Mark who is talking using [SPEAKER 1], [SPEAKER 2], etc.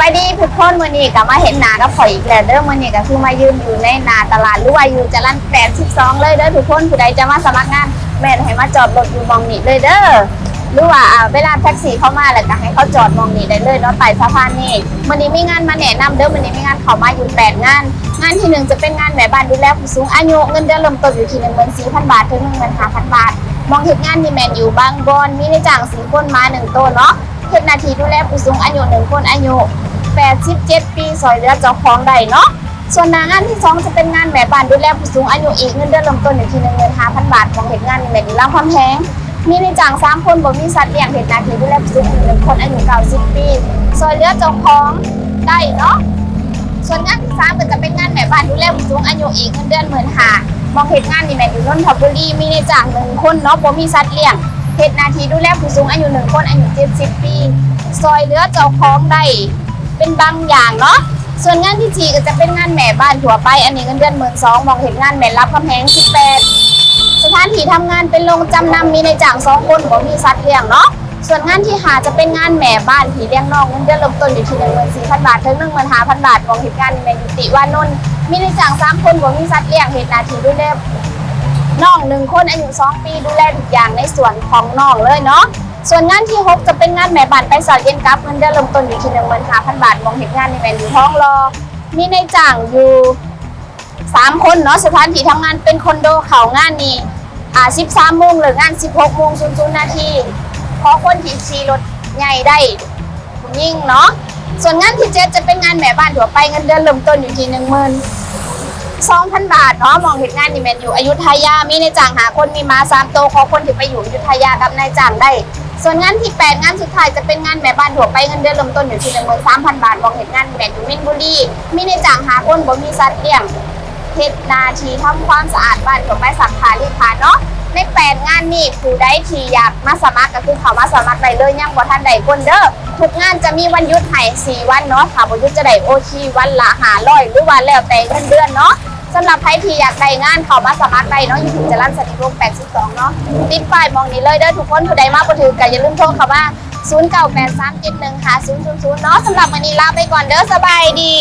[SPEAKER 1] บายดีทุกคนมื้อนี้ก็มาเห็นหน้ากับข่อยอีกแล้วเด้อมื้อนี้ก็คือมายืนอยู่ในหน้าตลาดหรือว่าอยู่จรัญ82เลยเด้อทุกคนผู้ใดจะมาสมัครงาน แม่นให้มาจอดรถอยู่มองนี้เลยเด้อหรือว่าเวลาแท็กซี่เข้ามาแล้วก็ให้เขาจอดมองนี้ได้เลยเนาะใต้สะพานนี่มื้อนี้มีงานมาแนะนำเด้อมื้อนี้มีงานเขามาอยู่แปดงาน งานที่หนึ่งจะเป็นงานแม่บ้านดูแลผู้สูงอายุเงินเดือนเริ่มต้นอยู่ที่14,000บาทถึง15,000บาท มองเห็นงานนี่แมนอยู่บางบอนมีในจ้างสีคนมาหนึ่งตัวเนาะ เฮ็ดหนาทีดูแลผู้สูงอายุหนึ่งคนอายุ 87 ปีซอยเหลือเจ้าของได้เนาะส่วนงานที่สองจะเป็นงานแม่บ้านดูแลผู้สูงอายุอีกเงินเดือนเริ่มต้นอยู่ที่หนึ่งหมื่นห้าพันบาทของเห็นงานนี่แมนอยู่ล่าความแพงมีในจ้างสามคนบ่มีสัตว์เลี้ยงเห็นหนาทีดูแลผู้สูงอายุหนึ่งคนอายุ90ปีซอยเหลือเจ้าของได้เนาะส่วนงานที่สามก็จะเป็นงานแม่บ้านดูแลผู้สูงอายุอีกเงินเดือนหมื่นหามองเห็นงานนี่แม่อยู่นนทบุรีมีในจ้างหนึ่งคนเนาะบ่มีสัตว์เลี้ยง เฮ็ดหนาทีดูแลผู้สูงอายุหนึ่งคนอายุ70ปี ซอยเหลือเจ้าของได้เป็นบางอย่างเนาะส่วนงานที่สี่ก็จะเป็นงานแม่บ้านทั่วไป อันนี้เงินเดือนหมื่นสองมองเห็นงานแม่รับกำแพง18 สถานที่ทำงานเป็นโรงจำนำมีในจ้างสองคนบ่มีสัตว์เลี้ยงเนาะส่วนงานที่หาจะเป็นงานแม่บ้านผีเลี้ยงน้องเงินเดือนเริ่มต้นอยู่ที่หนึ่งหมื่นสี่พันบาทถึงหนึ่งหมื่นห้าพันบาทของเหตุการณ์ในยุติวานนท์มีในจ้างสามคนบ่มีสัตว์เลี้ยงเหตุนาทีดูแล น้องหนึ่งคนอายุสองปีดูแลทุกอย่างในส่วนของน้องเลยเนาะส่วนงานที่หกจะเป็นงานแม่บ้านไปสอนเย็นกับเงินเดือนเริ่มต้นอยู่ที่หนึ่งหมื่นห้าพันบาทมองเหตุงานในแมนอยู่ท้องรอ มีในจ้างอยู่สามคนเนาะสถานที่ทำงานเป็นคอนโดเขางานนี้อ่าสิบสามโมงหรืองานสิบหกโมงศูนย์ศูนย์นาทีพราะคนที่ขี่รถใหญ่ได้ยิ่งเนาะส่วนงานที่เจ็ดจะเป็นงานแม่บ้านทั่วไปเงินเดือนเริ่มต้นอยู่ที่หนึ่งหมื่น สองพันบาทเนาะมองเห็นงานนี่แมนอยู่อยุธยามีในจ้างหาคนมีมาสามโตขอคนที่ไปอยู่อยุธยากับนายจ้างได้ ส่วนงานที่แปดงานสุดท้ายจะเป็นงานแม่บ้านถั่วไปเงินเดือนเริ่มต้นอยู่ที่หนึ่งหมื่นสามพันบาทมองเห็นงานแมนอยู่มินบุรีมีในจ้างหาคนบ่มีสัตว์เลี้ยงเทศนาทีทำความสะอาดบ้านถั่วไปสักผารีดผ้าเนาะ ในแปดงานนี่ผู้ใดที่อยากมาสมัครก็คือเขามาสมัครได้เลยยังบ่ทันใดคนเด้อทุกงานจะมีวันหยุดให้4วันเนาะถ้าบ่หยุดจะได้โอทีวันละ500หรือว่าแล้วแต่เงินเดือนเนาะสำหรับใครที่อยากได้งานเขามาสมัครได้เนาะอยู่ที่จรัญสนิทวง82 เนาะติดป้ายมองนี้เลยเด้อทุกคนผู้ใดมาบ่ถือก็อย่าลืมโทรเข้ามา0983715000เนาะสำหรับวันนี้ลาไปก่อนเด้อสบายดี